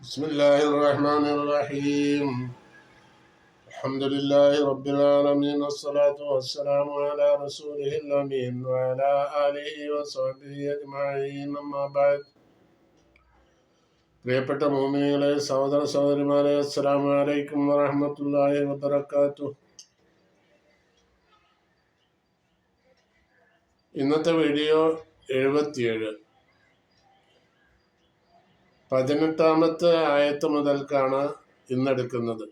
بسم الله الرحمن الرحيم الحمد لله رب العالمين والصلاة والسلام على رسوله الأمين وعلى آله وصحبه أجمعين أما بعد പ്രിയപ്പെട്ട മോമിനികളെ സഹോദര സഹോദരിമാരെ അസ്സലാമു അലൈക്കും വറഹ്മത്തുള്ളാഹി വബറകാതുഹു ഇന്നത്തെ വീഡിയോ എഴുപത്തിയേഴ് പതിനെട്ടാമത്തെ ആയത്ത് മുതൽക്കാണ് ഇന്നെടുക്കുന്നത്.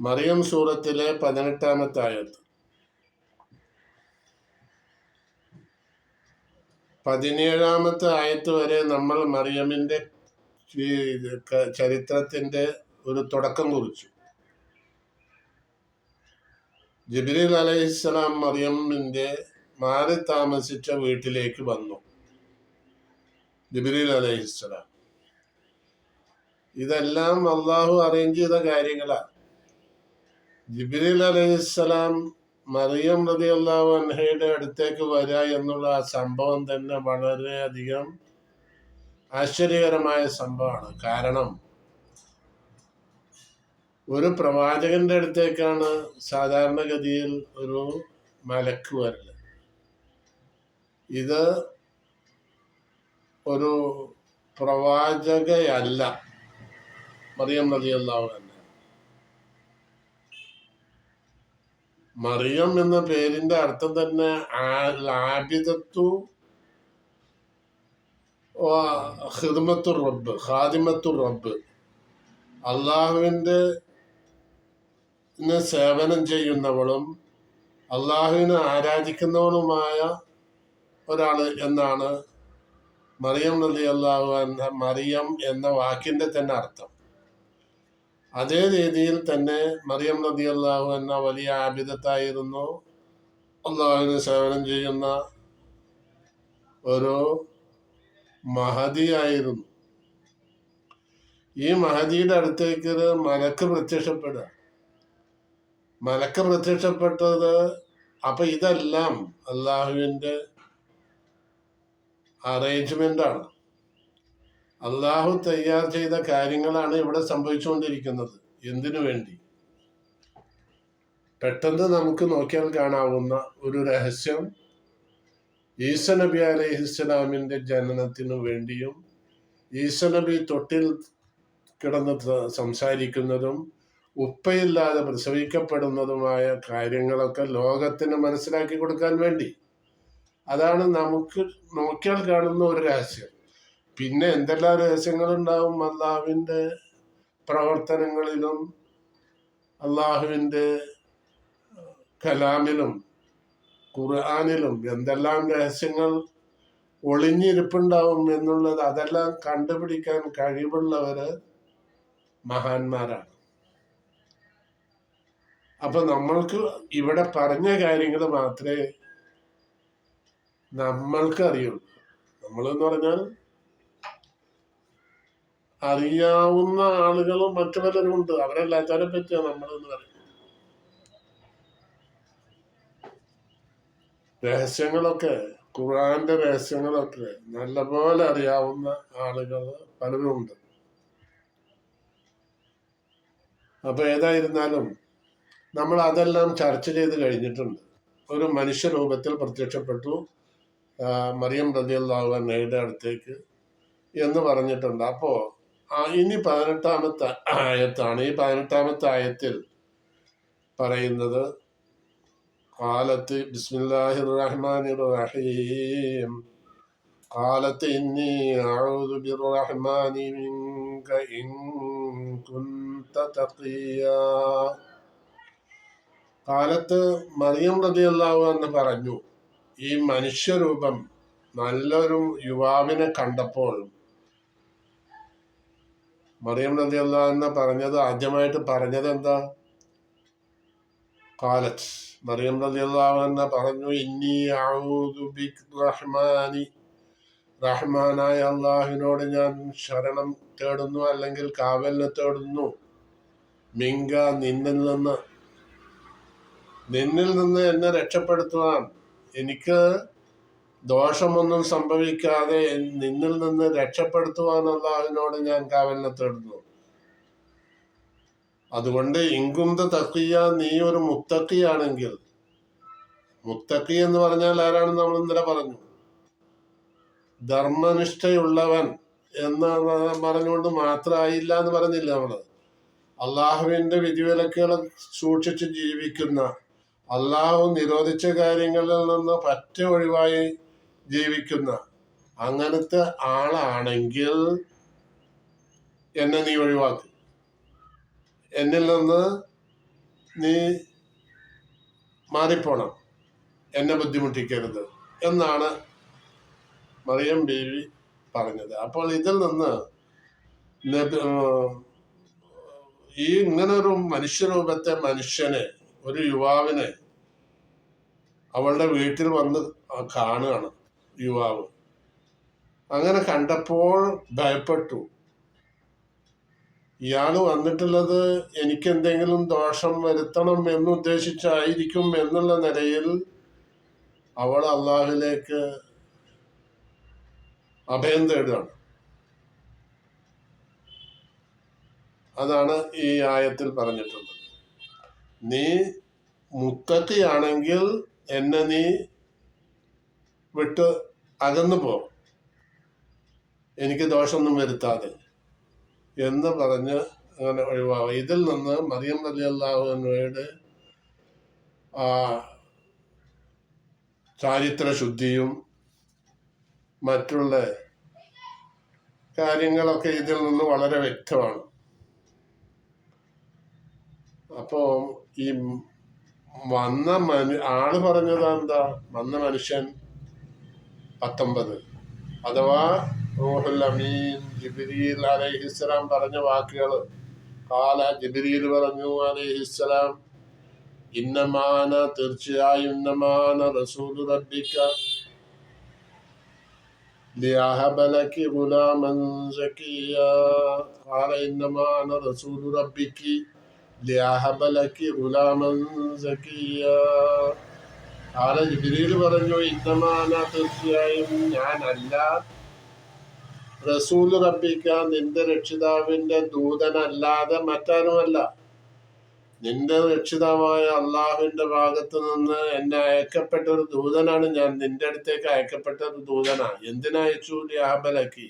മറിയം സൂറത്തിലെ പതിനെട്ടാമത്തെ ആയത്ത്. പതിനേഴാമത്തെ ആയത്ത് വരെ നമ്മൾ മറിയമിന്റെ ചരിത്രത്തിന്റെ ഒരു തുടക്കം കുറിച്ചു. ജിബ്രീൽ അലൈഹിസ്സലാം മറിയമ്മിന്റെ മാറി താമസിച്ച വീട്ടിലേക്ക് വന്നു. ജിബ്രീൽ അലൈഹിസ്സലാം ഇതെല്ലാം അള്ളാഹു അറേഞ്ച് ചെയ്ത കാര്യങ്ങളാണ്. ജിബ്രീൽ അലഹിസ്സലാം മറിയം റതി അള്ളാഹു അൻഹയുടെ അടുത്തേക്ക് വരിക എന്നുള്ള ആ സംഭവം തന്നെ വളരെയധികം ആശ്ചര്യകരമായ സംഭവമാണ്. കാരണം ഒരു പ്രവാചകന്റെ അടുത്തേക്കാണ് സാധാരണഗതിയിൽ ഒരു മലക്ക് വരൽ. ഇത് ഒരു പ്രവാചകയല്ല. മറിയം അള്ളാഹു അൻഹ. മറിയം എന്ന പേരിന്റെ അർത്ഥം തന്നെ ആബിദത്തു ഹിദ്മത്തു റബ്ബ് ഖാദിമത്തു റബ്ബ്. അള്ളാഹുവിന്റെ സേവനം ചെയ്യുന്നവളും അള്ളാഹുവിനെ ആരാധിക്കുന്നവളുമായ ഒരാൾ എന്നാണ് മറിയം നലി അള്ളാഹു മറിയം എന്ന വാക്കിന്റെ തന്നെ അർത്ഥം. അതേ രീതിയിൽ തന്നെ മറിയം നദി അള്ളാഹു എന്ന വലിയ ആബിദത്തായിരുന്നു അള്ളാഹുവിന് സേവനം ചെയ്യുന്ന ഒരു മഹതിയായിരുന്നു ഈ മഹതിയുടെ അടുത്തേക്ക് മലക്ക് പ്രത്യക്ഷപ്പെടുക. മലക്ക് പ്രത്യക്ഷപ്പെട്ടത് അപ്പൊ ഇതെല്ലാം അള്ളാഹുവിന്റെ അറേഞ്ച്മെന്റ് ആണ്. അള്ളാഹു തയ്യാർ ചെയ്ത കാര്യങ്ങളാണ് ഇവിടെ സംഭവിച്ചുകൊണ്ടിരിക്കുന്നത്. എന്തിനു വേണ്ടി? പെട്ടെന്ന് നമുക്ക് നോക്കിയാൽ കാണാവുന്ന ഒരു രഹസ്യം ഈസ നബി അലൈഹിസ്സലാമിന്റെ ജനനത്തിനു വേണ്ടിയും ഈസ നബി തൊട്ടിൽ കിടന്ന് സംസാരിക്കുന്നതും ഉപ്പയില്ലാതെ പ്രസവിക്കപ്പെടുന്നതുമായ കാര്യങ്ങളൊക്കെ ലോകത്തിന് മനസ്സിലാക്കി കൊടുക്കാൻ വേണ്ടി. അതാണ് നമുക്ക് നോക്കിയാൽ കാണുന്ന ഒരു രഹസ്യം. പിന്നെ എന്തെല്ലാം രഹസ്യങ്ങളുണ്ടാവും? അള്ളാഹുവിന്റെ പ്രവർത്തനങ്ങളിലും അള്ളാഹുവിന്റെ കലാമിലും ഖുർആാനിലും എന്തെല്ലാം രഹസ്യങ്ങൾ ഒളിഞ്ഞിരിപ്പുണ്ടാവും എന്നുള്ളത് അതെല്ലാം കണ്ടുപിടിക്കാൻ കഴിവുള്ളവര് മഹാന്മാരാണ്. അപ്പൊ നമ്മൾക്ക് ഇവിടെ പറഞ്ഞ കാര്യങ്ങൾ മാത്രമേ നമ്മൾക്ക് അറിയുള്ളൂ നമ്മളെന്ന് പറഞ്ഞാൽ അറിയാവുന്ന ആളുകളും മറ്റു പലരും ഉണ്ട്. അവരല്ലാത്തവരെ പറ്റിയാണ് നമ്മളെന്ന് പറയുന്നത് രഹസ്യങ്ങളൊക്കെ ഖുർആന്റെ രഹസ്യങ്ങളൊക്കെ നല്ലപോലെ അറിയാവുന്ന ആളുകൾ പലരും ഉണ്ട്. അപ്പൊ ഏതായിരുന്നാലും നമ്മൾ അതെല്ലാം ചർച്ച ചെയ്ത് കഴിഞ്ഞിട്ടുണ്ട്. ഒരു മനുഷ്യ രൂപത്തിൽ പ്രത്യക്ഷപ്പെട്ടു. മറിയം റതിയല്ലാഹു അന്നയുടെ അടുത്തേക്ക് എന്ന് പറഞ്ഞിട്ടുണ്ട് അപ്പോ ആ, ഇനി പതിനെട്ടാമത്തെ ആയത്താണ് ഈ പതിനെട്ടാമത്തെ ആയത്തിൽ പറയുന്നത് കാലത്ത് ബിസ്മില്ലാഹിർ റഹ്മാനിർ റഹീം قالت إني أعوذ بالرحمن منك إن كنت تقيا കാലത്ത് മറിയം റതിയല്ലാഹു എന്ന് പറഞ്ഞു ഈ മനുഷ്യരൂപം നല്ലൊരു യുവാവിനെ കണ്ടപ്പോൾ മറിയം നദി എന്ന് പറഞ്ഞത് ആദ്യമായിട്ട് പറഞ്ഞത് എന്താ? കാലത്ത് മറിയം നദി അൻഹ പറഞ്ഞു ഇന്നി റഹ്മാനി. റഹ്മാനായ അള്ളാഹുവിനോട് ഞാൻ ശരണം തേടുന്നു അല്ലെങ്കിൽ കാവലിനെ തേടുന്നു. മിങ്ക നിന്നിൽ നിന്ന് നിന്നിൽ നിന്ന് എന്നെ രക്ഷപ്പെടുത്തുവാൻ എനിക്ക് ദോഷമൊന്നും സംഭവിക്കാതെ നിന്നിൽ നിന്ന് രക്ഷപ്പെടുത്തുവാനുള്ള അള്ളാഹുവിനോട് ഞാൻ കാവലിനെ തേടുന്നു അതുകൊണ്ട് ഇങ്കുന്ത തക്കിയ നീ ഒരു മുത്തക്കിയാണെങ്കിൽ മുത്തക്കി എന്ന് പറഞ്ഞാൽ ആരാണെന്ന് നമ്മൾ ഇന്നലെ പറഞ്ഞു. ധർമ്മനിഷ്ഠയുള്ളവൻ എന്ന് പറഞ്ഞുകൊണ്ട് മാത്രമായില്ല എന്ന് പറഞ്ഞില്ല നമ്മൾ? അള്ളാഹുവിന്റെ വിധിവിലക്കുകൾ സൂക്ഷിച്ച് ജീവിക്കുന്ന അള്ളാഹു നിരോധിച്ച കാര്യങ്ങളിൽ നിന്ന് പറ്റ ഒഴിവായി ജീവിക്കുന്ന അങ്ങനത്തെ ആളാണെങ്കിൽ എന്നെ നീ ഒഴിവാക്കി. എന്നിൽ നിന്ന് നീ മാറിപ്പോണം. എന്നെ ബുദ്ധിമുട്ടിക്കരുത് എന്നാണ് മറിയം ബീവി പറഞ്ഞത്. അപ്പോൾ ഇതിൽ നിന്ന് ഈ ഇങ്ങനൊരു മനുഷ്യരൂപത്തെ മനുഷ്യനെ ഒരു യുവാവിനെ അവളുടെ വീട്ടിൽ വന്ന് കാണുകയാണ് യുവാവ്. അങ്ങനെ കണ്ടപ്പോൾ ഭയപ്പെട്ടു. ഇയാൾ വന്നിട്ടുള്ളത് എനിക്ക് എന്തെങ്കിലും ദോഷം വരുത്തണം എന്നുദ്ദേശിച്ചായിരിക്കും എന്നുള്ള നിലയിൽ അവൾ അള്ളാഹുലേക്ക് അഭയം തേടുകയാണ്. അതാണ് ഈ ആയത്തിൽ പറഞ്ഞിട്ടുള്ളത്. നീ മുത്തക്കിയാണെങ്കിൽ എന്നെ നീ വിട്ട് അകന്നു പോ. എനിക്ക് ദോഷമൊന്നും വരുത്താതെ. എന്ന് പറഞ്ഞ് അങ്ങനെ ഒഴിവാകും ഇതിൽ നിന്ന് മറിയം അലി ആ ചാരിത്ര ശുദ്ധിയും മറ്റുള്ള കാര്യങ്ങളൊക്കെ ഇതിൽ നിന്ന് വളരെ വ്യക്തമാണ്. അപ്പോൾ ഈ വന്ന മനു ആൾ പറഞ്ഞത് എന്താ? വന്ന മനുഷ്യൻ പത്തൊമ്പത്. അഥവാ റൂഹുൽ അമീൻ ജിബിരിയിൽ അലൈഹിസ്സലാം പറഞ്ഞ വാക്കുകൾ കാല ജിബിരിയിൽ പറഞ്ഞു അലൈഹിസ്സലാം ഇന്നമാന തീർച്ചയായും ഇന്നമാന റസൂൽ റബ്ബിക്ക ലിയഹബലക്ക് ഗുലാമൻ സക്കിയ കാല ലിയാഹബ ലക്കി ഗുലാമൻ സക്കിയ ആരെ? ജിബിരിയിൽ പറഞ്ഞു ഇന്നമാന തീർച്ചയായും ഞാനല്ല. റസൂൽ റബ്ബിക്ക നിന്റെ രക്ഷിതാവിന്റെ ദൂതനല്ലാതെ മറ്റാരുമല്ല. നിന്റെ രക്ഷിതാവായ അള്ളാഹുവിന്റെ ഭാഗത്ത് നിന്ന് എന്നെ അയക്കപ്പെട്ട ഒരു ദൂതനാണ് ഞാൻ. നിന്റെ അടുത്തേക്ക് അയക്കപ്പെട്ട ഒരു ദൂതനാണ് എന്തിനയച്ചു ലിയാഹബലക്കി?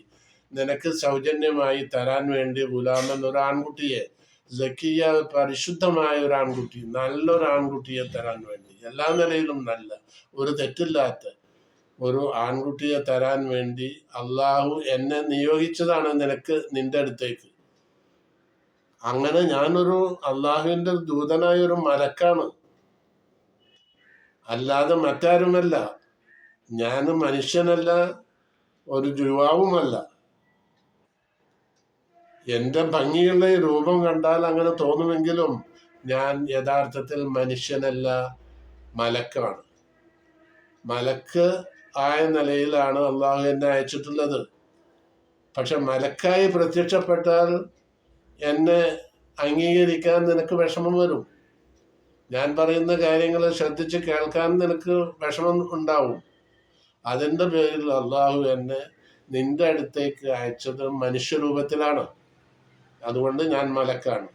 നിനക്ക് സൗജന്യമായി തരാൻ വേണ്ടി ഗുലാമെന്നൊരു ആൺകുട്ടിയെ ജക്കിയ പരിശുദ്ധമായ ഒരു ആൺകുട്ടി നല്ലൊരു ആൺകുട്ടിയെ തരാൻ വേണ്ടി. എല്ലാ നിലയിലും നല്ല ഒരു തെറ്റില്ലാത്ത ഒരു ആൺകുട്ടിയെ തരാൻ വേണ്ടി അള്ളാഹു എന്നെ നിയോഗിച്ചതാണ് നിനക്ക് നിന്റെ അടുത്തേക്ക്. അങ്ങനെ ഞാനൊരു അള്ളാഹുവിന്റെ ദൂതനായ ഒരു മലക്കാണ്. അല്ലാതെ മറ്റാരുമല്ല. ഞാൻ മനുഷ്യനല്ല ഒരു യുവാവുമല്ല. എന്റെ ഭംഗിയുള്ള രൂപം കണ്ടാൽ അങ്ങനെ തോന്നുമെങ്കിലും ഞാൻ യഥാർത്ഥത്തിൽ മനുഷ്യനല്ല മലക്കാണ്. മലക്ക് ആയ നിലയിലാണ് അള്ളാഹു എന്നെ അയച്ചിട്ടുള്ളത്. പക്ഷെ മലക്കായി പ്രത്യക്ഷപ്പെട്ടാൽ എന്നെ അംഗീകരിക്കാൻ നിനക്ക് വിഷമം വരും. ഞാൻ പറയുന്ന കാര്യങ്ങൾ ശ്രദ്ധിച്ച് കേൾക്കാൻ നിനക്ക് വിഷമം ഉണ്ടാവും. അതിന്റെ പേരിൽ അള്ളാഹു എന്നെ നിന്റെ അടുത്തേക്ക് അയച്ചത് മനുഷ്യരൂപത്തിലാണ്. അതുകൊണ്ട് ഞാൻ മലക്കാണ്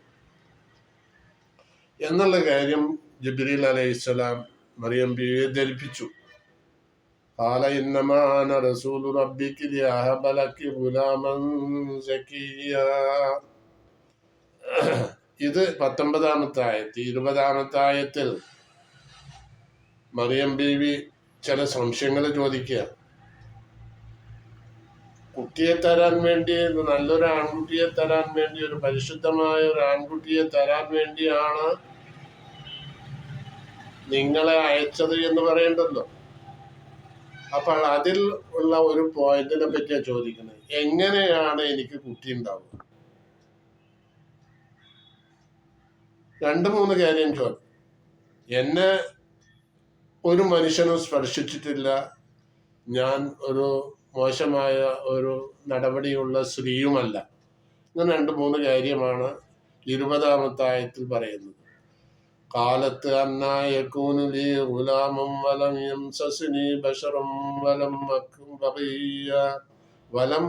എന്നുള്ള കാര്യം ജബിരിൽ അലൈഹിസ്സലാം മറിയം ബിയെ ധരിപ്പിച്ചു قال إنما أنا رسول ربك لأهب لك غلاما زكيا ഇത് പത്തൊമ്പതാമത്തെ ആയത്ത് ഇരുപതാമത്തെ ആയത്തിൽ മറിയം ബീവി ചില സംശയങ്ങൾ ചോദിക്കുക കുട്ടിയെ തരാൻ വേണ്ടി നല്ലൊരു ആൺകുട്ടിയെ തരാൻ വേണ്ടി ഒരു പരിശുദ്ധമായ ഒരു ആൺകുട്ടിയെ തരാൻ വേണ്ടിയാണ് നിങ്ങളെ അയച്ചത് എന്ന് പറയണ്ടല്ലോ. അപ്പോൾ അതിൽ ഉള്ള ഒരു പോയിന്റിനെ പറ്റിയാണ് ചോദിക്കുന്നത്. എങ്ങനെയാണ് എനിക്ക് കുട്ടി ഉണ്ടാവുക? രണ്ട് മൂന്ന് കാര്യം ചോദിക്കും എന്നെ ഒരു മനുഷ്യനും സ്പർശിച്ചിട്ടില്ല. ഞാൻ ഒരു മോശമായ ഒരു നടപടിയുള്ള സ്ത്രീയുമല്ല. ഇങ്ങനെ രണ്ട് മൂന്ന് കാര്യമാണ് ഇരുപതാമത്തായത്തിൽ പറയുന്നത്. കാലത്ത് അന്നായക്കൂനുലി വലം യംസസിനി വലം വലം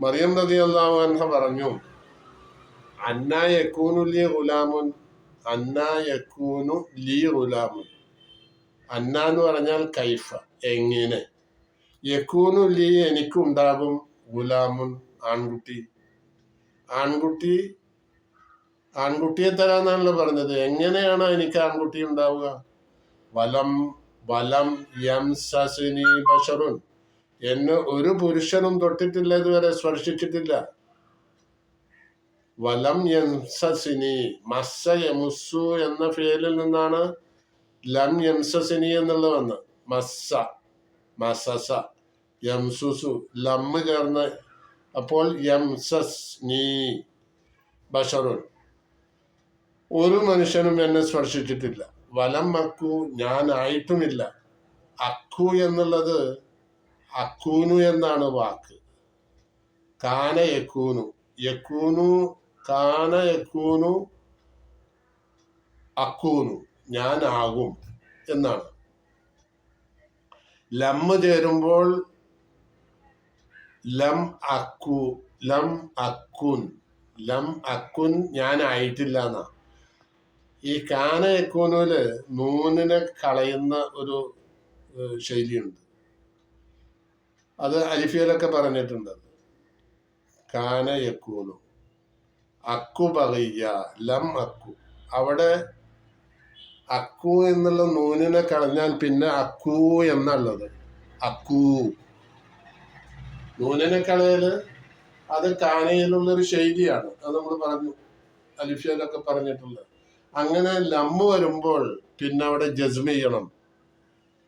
മറിയം നദി അള്ളാഹു അൻഹ പറഞ്ഞു അന്ന ലി ഗുലാമുൻ അന്നായക്കൂനു ലി ഗുലാമുൻ. അന്ന എന്ന് പറഞ്ഞാൽ കൈഫ എങ്ങനെ? യക്കൂനു ലി എനിക്കുണ്ടാകും ഗുലാമുൻ ആൺകുട്ടി. ആൺകുട്ടി ആൺകുട്ടിയെ തരാന്നാണല്ലോ പറഞ്ഞത്. എങ്ങനെയാണ് എനിക്ക് ആൺകുട്ടി ഉണ്ടാവുക? വലം വലം യം സസിനി ബഷറുൻ. എന്നെ ഒരു പുരുഷനും തൊട്ടിട്ടില്ല ഇതുവരെ സ്പർശിച്ചിട്ടില്ല. വലം യം സസിനി മസ്സ യമുസു എന്ന ഫേലിൽ നിന്നാണ് ലം യംസസിനി എന്നുള്ള വന്ന് മസ്സ മസസ യംസുസു ലം ചേർന്ന് അപ്പോൾ യംസസ് നീ ബഷറുൻ. ഒരു മനുഷ്യനും എന്നെ സ്പർശിച്ചിട്ടില്ല. വലം അക്കു ഞാനായിട്ടുമില്ല. അക്കു എന്നുള്ളത് അക്കൂനു എന്നാണ് വാക്ക്. കാന യക്കൂനു. യക്കൂനു കാന യക്കൂനു അക്കൂനു. ഞാനാകും എന്നാണ്. ലമ്മ് ചേരുമ്പോൾ ലം അക്കു ലം അക്കുൻ ലം അക്കുൻ ഞാനായിട്ടില്ല എന്നാ ഈ കാന എക്കൂനൂൽ നൂനിനെ കളയുന്ന ഒരു ശൈലിയുണ്ട്. അത് അലിഫിയലൊക്കെ പറഞ്ഞിട്ടുണ്ട് കാന യക്കൂനു അക്കു പറയ ലം അക്കു. അവിടെ അക്കു എന്നുള്ള നൂനിനെ കളഞ്ഞാൽ പിന്നെ അക്കു എന്നുള്ളത് അക്കു. നൂനിനെ കളയൽ അത് കാനയിലുള്ളൊരു ശൈലിയാണ്. അത് നമ്മൾ പറഞ്ഞു അലിഫിയൊക്കെ പറഞ്ഞിട്ടുണ്ട്. അങ്ങനെ ലം വരുമ്പോൾ പിന്നെ അവിടെ ജസ്മ ചെയ്യണം.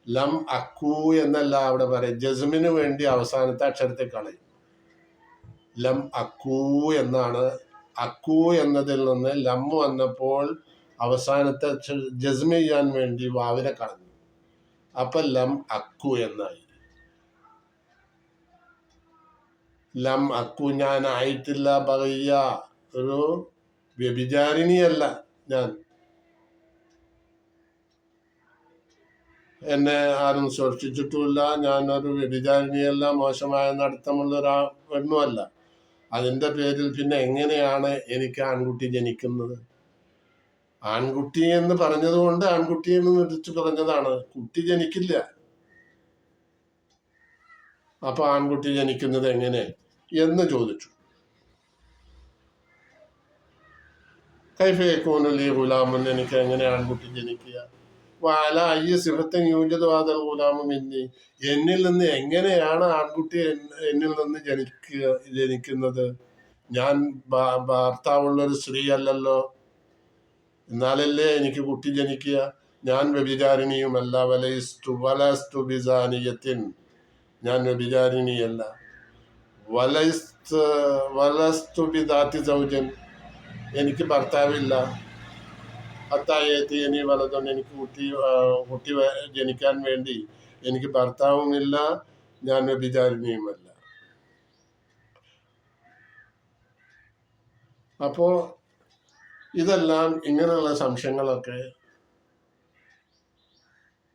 ലം അക്കു എന്നല്ല അവിടെ പറയും. ജസ്മിന് വേണ്ടി അവസാനത്തെ അക്ഷരത്തെ കളയും. ലം അക്കു എന്നാണ്. അക്കു എന്നതിൽ നിന്ന് ലം വന്നപ്പോൾ അവസാനത്തെ ജസ്മ ചെയ്യാൻ വേണ്ടി വാവിനെ കളഞ്ഞു അപ്പൊ ലം അക്കു എന്നായി. ലം അക്കു ഞാൻ ആയിട്ടില്ല പറയ ഒരു വ്യഭിചാരിണിയല്ല ഞാൻ. എന്നെ ആരും സൂക്ഷിച്ചിട്ടുമില്ല. ഞാനൊരു വ്യഭിചാരിണിയല്ല മോശമായ നടത്തമുള്ള ഒരാ പെണ്ണുമല്ല അതിന്റെ പേരിൽ പിന്നെ എങ്ങനെയാണ് എനിക്ക് ആൺകുട്ടി ജനിക്കുന്നത്? ആൺകുട്ടി എന്ന് പറഞ്ഞതുകൊണ്ട് ആൺകുട്ടി എന്ന് വിളിച്ചു പറഞ്ഞതാണ്. കുട്ടി ജനിക്കില്ല. അപ്പൊ ആൺകുട്ടി ജനിക്കുന്നത് എങ്ങനെ? എന്ന് ചോദിച്ചു. കൈഫയക്കൂനലി ഗുലാമൻ എനിക്ക് എങ്ങനെ ആൺകുട്ടി ജനിക്കുക? വാല അയ്യ സിഫത്തെ ന്യൂജതവാദ ഗുലാമം എന്നി? എന്നിൽ നിന്ന് എങ്ങനെയാണ് ആൺകുട്ടി എന്നിൽ നിന്ന് ജനിക്കുക ജനിക്കുന്നത്? ഞാൻ ഭർത്താവുള്ള ഒരു സ്ത്രീ അല്ലല്ലോ. എന്നാലല്ലേ എനിക്ക് കുട്ടി ജനിക്കുക? ഞാൻ വ്യഭിചാരിണിയുമല്ല വലയിസ്തു വലസ്തു ബിസാനിയത്തിൻ. ഞാൻ വ്യഭിചാരിണിയല്ല. വലസ്തു വലസ്തു ബിദാത്തി സൗജൻ. എനിക്ക് ഭർത്താവില്ല. അത്തായത്തി ഇനി വലതുകൊണ്ട് എനിക്ക് കുട്ടി കുട്ടി ജനിക്കാൻ വേണ്ടി എനിക്ക് ഭർത്താവുമില്ല ഞാൻ വ്യഭിചാരിണിയുമല്ല. അപ്പോ ഇതെല്ലാം ഇങ്ങനെയുള്ള സംശയങ്ങളൊക്കെ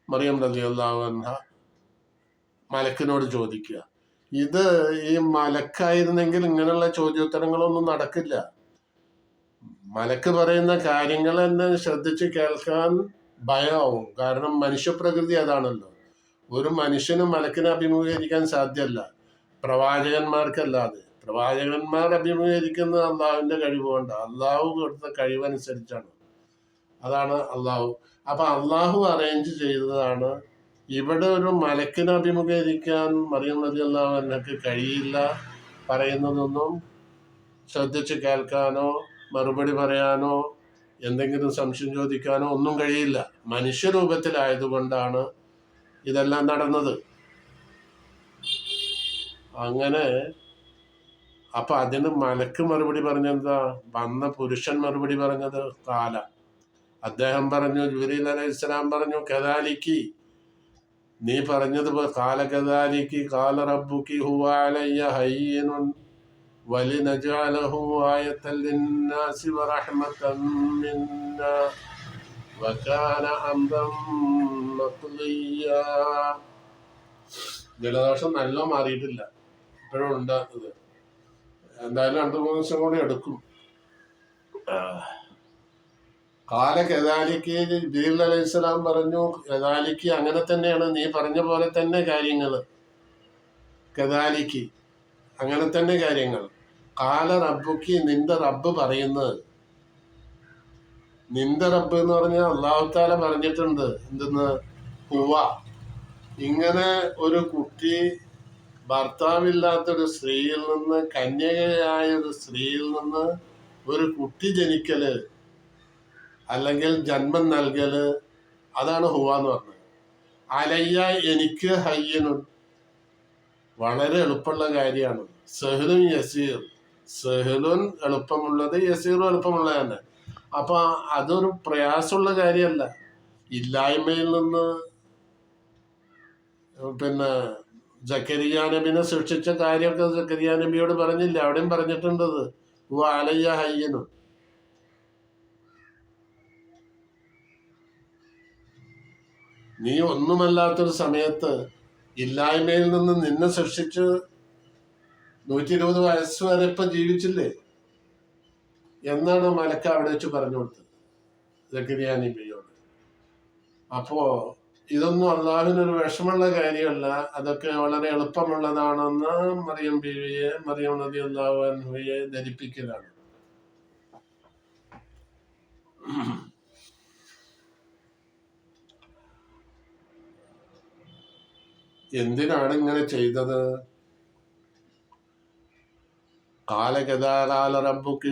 മറിയം അൻഹ മലക്കിനോട് ചോദിക്കുക. ഇത് ഈ മലക്കായിരുന്നെങ്കിൽ ഇങ്ങനെയുള്ള ചോദ്യോത്തരങ്ങളൊന്നും നടക്കില്ല. മലക്ക് പറയുന്ന കാര്യങ്ങൾ തന്നെ ശ്രദ്ധിച്ച് കേൾക്കാൻ ഭയമാവും കാരണം മനുഷ്യപ്രകൃതി അതാണല്ലോ. ഒരു മനുഷ്യനും മലക്കിനെ അഭിമുഖീകരിക്കാൻ സാധ്യമല്ല. പ്രവാചകന്മാർക്കല്ലാതെ. പ്രവാചകന്മാർ അഭിമുഖീകരിക്കുന്നത് അള്ളാഹുവിന്റെ കഴിവ് കൊണ്ട് അള്ളാഹു കൊടുത്ത കഴിവനുസരിച്ചാണ്. അതാണ് അള്ളാഹു. അപ്പൊ അള്ളാഹു അറേഞ്ച് ചെയ്തതാണ് ഇവിടെ ഒരു മലക്കിനെ അഭിമുഖീകരിക്കാൻ മറിയം നദി അള്ളാഹു കഴിയില്ല പറയുന്നതൊന്നും ശ്രദ്ധിച്ച് കേൾക്കാനോ മറുപടി പറയാനോ എന്തെങ്കിലും സംശയം ചോദിക്കാനോ ഒന്നും കഴിയില്ല. മനുഷ്യരൂപത്തിലായതുകൊണ്ടാണ് ഇതെല്ലാം നടന്നത്. അങ്ങനെ അപ്പൊ അതിന് മലക്ക് മറുപടി പറഞ്ഞെന്താ വന്ന പുരുഷൻ മറുപടി പറഞ്ഞത് കാല അദ്ദേഹം പറഞ്ഞു ജുബരീൽ അലൈഹി ഇസ്ലാം പറഞ്ഞു കദാലിക്ക് നീ പറഞ്ഞത് കാല കദാലിക്ക് കാല റബ്ബുക്കി ഹുവ അലയ്യ ഹയ്യനുൻ ولنجعله آية للناس ورحمة منا وكان أمرا مقضيا ജലദോഷം നല്ല മാറിയിട്ടില്ല ഇപ്പോഴും ഉണ്ട് ഇത് എന്തായാലും രണ്ടു മൂന്ന് ദിവസം കൂടി എടുക്കും. കാല കെതാലിക്ക് ജിബീൽ അലൈഹി പറഞ്ഞു കെതാലിക്ക് അങ്ങനെ തന്നെയാണ് നീ പറഞ്ഞ പോലെ തന്നെ കാര്യങ്ങൾ കെതാലിക്ക് അങ്ങനെ തന്നെ കാര്യങ്ങൾ. കാല റബ്ബുക്ക് നിന്റെ റബ്ബ് പറയുന്നത്. നിന്റെ റബ്ബ് എന്ന് പറഞ്ഞാൽ അള്ളാഹുത്താല പറഞ്ഞിട്ടുണ്ട്. എന്തെന്ന്? ഹുവ ഇങ്ങനെ ഒരു കുട്ടി ഭർത്താവില്ലാത്തൊരു സ്ത്രീയിൽ നിന്ന് കന്യകയായ ഒരു സ്ത്രീയിൽ നിന്ന് ഒരു കുട്ടി ജനിക്കൽ അല്ലെങ്കിൽ ജന്മം നൽകൽ അതാണ് ഹുവ എന്ന് പറഞ്ഞത്. അലയ്യ എനിക്ക് ഹയ്യനും. വളരെ എളുപ്പമുള്ള കാര്യമാണ്. സെഹ്ലുൻ യസീർ. സെഹ്ലുൻ എളുപ്പമുള്ളത് യസീറും എളുപ്പമുള്ളത് തന്നെ. അപ്പൊ അതൊരു പ്രയാസമുള്ള കാര്യമല്ല. ഇല്ലായ്മയിൽ നിന്ന് പിന്നെ ജക്കരിയ നബിനെ സൃഷ്ടിച്ച കാര്യമൊക്കെ ജക്കരിയ നബിയോട് പറഞ്ഞില്ല അവിടെയും പറഞ്ഞിട്ടുണ്ടത് വാലയ്യ ഹയ്യനും. നീ ഒന്നുമല്ലാത്തൊരു സമയത്ത് ഇല്ലായ്മയിൽ നിന്ന് നിന്നെ സൃഷ്ടിച്ച് നൂറ്റി ഇരുപത് വയസ്സ് വരെ ഇപ്പൊ ജീവിച്ചില്ലേ? എന്നാണ് മലക്ക അവിടെ വെച്ച് പറഞ്ഞു കൊടുത്തത് ജക്കരിയ നബിയോട് അപ്പോ ഇതൊന്നും അള്ളാഹുവിനൊരു വിഷമുള്ള കാര്യമല്ല. അതൊക്കെ വളരെ എളുപ്പമുള്ളതാണെന്ന് മറിയം ബീവിയെ മറിയം നദി അള്ളാഹുയെ ധരിപ്പിക്കലാണ്. എന്തിനാണ് ഇങ്ങനെ ചെയ്തത്? കാലകഥാകാല റബ്ബുക്ക്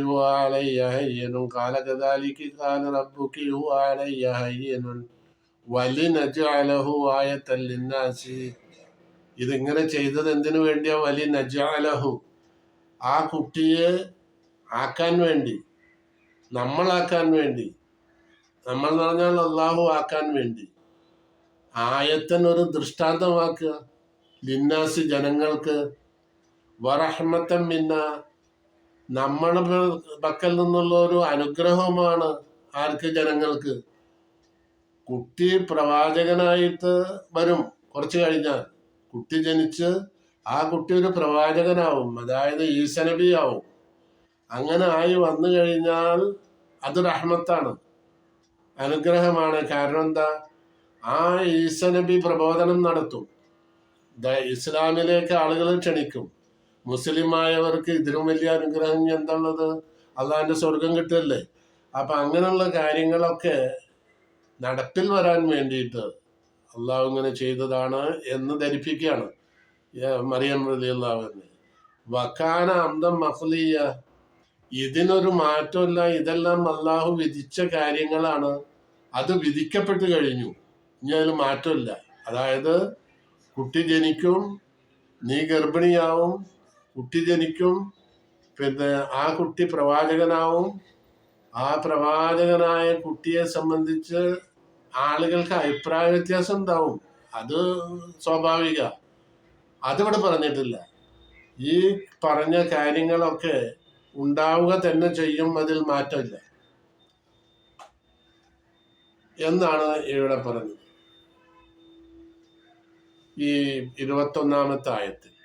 ഹയ്യനും കാലഗതാലിക്ക് കാല റബ്ബുക്ക് ഹയ്യനും വലിനജാലഹു ആയത്തല്ലിന്നാസി ഇതിങ്ങനെ ചെയ്തത് എന്തിനു വേണ്ടിയാ? വലി നജാലഹു ആ കുട്ടിയെ ആക്കാൻ വേണ്ടി. നമ്മളാക്കാൻ വേണ്ടി. നമ്മൾ എന്ന് പറഞ്ഞാൽ അള്ളാഹു ആക്കാൻ വേണ്ടി. ആയത്തൻ ഒരു ദൃഷ്ടാന്തമാക്കുക. ലിന്നാസ് ജനങ്ങൾക്ക് വറഹ്മത്തം മിന്ന. നമ്മുടെ പക്കൽ നിന്നുള്ള ഒരു അനുഗ്രഹമാണ് ആർക്ക് ജനങ്ങൾക്ക്? കുട്ടി പ്രവാചകനായിട്ട് വരും. കുറച്ച് കഴിഞ്ഞാൽ കുട്ടി ജനിച്ച് ആ കുട്ടി ഒരു പ്രവാചകനാവും. അതായത് ആവും അങ്ങനെ ആയി വന്നു കഴിഞ്ഞാൽ അത് റഹ്മത്താണ് അനുഗ്രഹമാണ്. കാരണം എന്താ? ആ ഈശനബി പ്രബോധനം നടത്തും. ഇസ്ലാമിലേക്ക് ആളുകൾ ക്ഷണിക്കും. മുസ്ലിമായവർക്ക് ഇതിലും വലിയ അനുഗ്രഹം എന്താണുള്ളത് അള്ളാഹിന്റെ സ്വർഗം കിട്ടല്ലേ അപ്പൊ അങ്ങനെയുള്ള കാര്യങ്ങളൊക്കെ നടപ്പിൽ വരാൻ വേണ്ടിയിട്ട് അള്ളാഹു ഇങ്ങനെ ചെയ്തതാണ് എന്ന് ധരിപ്പിക്കുകയാണ്. മറിയം റലി അള്ളാഹുവിനെ വക്കാന അന്തം മഹ്ലിയ. ഇതിനൊരു മാറ്റമില്ല ഇതെല്ലാം അള്ളാഹു വിധിച്ച കാര്യങ്ങളാണ്. അത് വിധിക്കപ്പെട്ട് കഴിഞ്ഞു. ഇനി അതിൽ മാറ്റമില്ല. അതായത് കുട്ടി ജനിക്കും നീ ഗർഭിണിയാവും കുട്ടി ജനിക്കും പിന്നെ ആ കുട്ടി പ്രവാചകനാവും ആ പ്രവാചകനായ കുട്ടിയെ സംബന്ധിച്ച് ആളുകൾക്ക് അഭിപ്രായ വ്യത്യാസം ഉണ്ടാവും. അത് സ്വാഭാവിക. അതിവിടെ പറഞ്ഞിട്ടില്ല. ഈ പറഞ്ഞ കാര്യങ്ങളൊക്കെ ഉണ്ടാവുക തന്നെ ചെയ്യും അതിൽ മാറ്റമില്ല. എന്നാണ് ഇവിടെ പറഞ്ഞത്. ഈ ഇരുപത്തൊന്നാമത്തെ ആയത്തിൽ.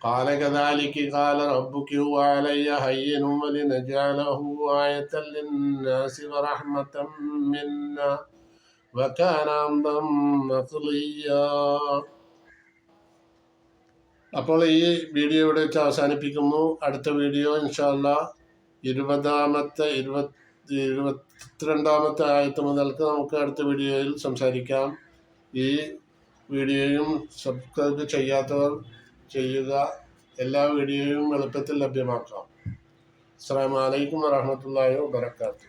قال كذلك قال ربك هو علي هين ولنجعله آية للناس ورحمة منا وكان أمرا مقضيا അപ്പോൾ ഈ വീഡിയോ ഇവിടെ വെച്ച് അവസാനിപ്പിക്കുന്നു അടുത്ത വീഡിയോ ഇൻഷാല്ല ഇരുപതാമത്തെ ഇരുപത്തി ഇരുപത്തിരണ്ടാമത്തെ ആയത്ത് മുതൽക്ക് നമുക്ക് അടുത്ത വീഡിയോയിൽ സംസാരിക്കാം ഈ വീഡിയോയും സബ്സ്ക്രൈബ് ചെയ്യാത്തവർ ചെയ്യുക. എല്ലാ വീഡിയോയും എളുപ്പത്തിൽ ലഭ്യമാക്കാം. അസ്സാം വലൈക്കും വറഹ്മത്തുള്ളാഹി വാബർക്കാത്തു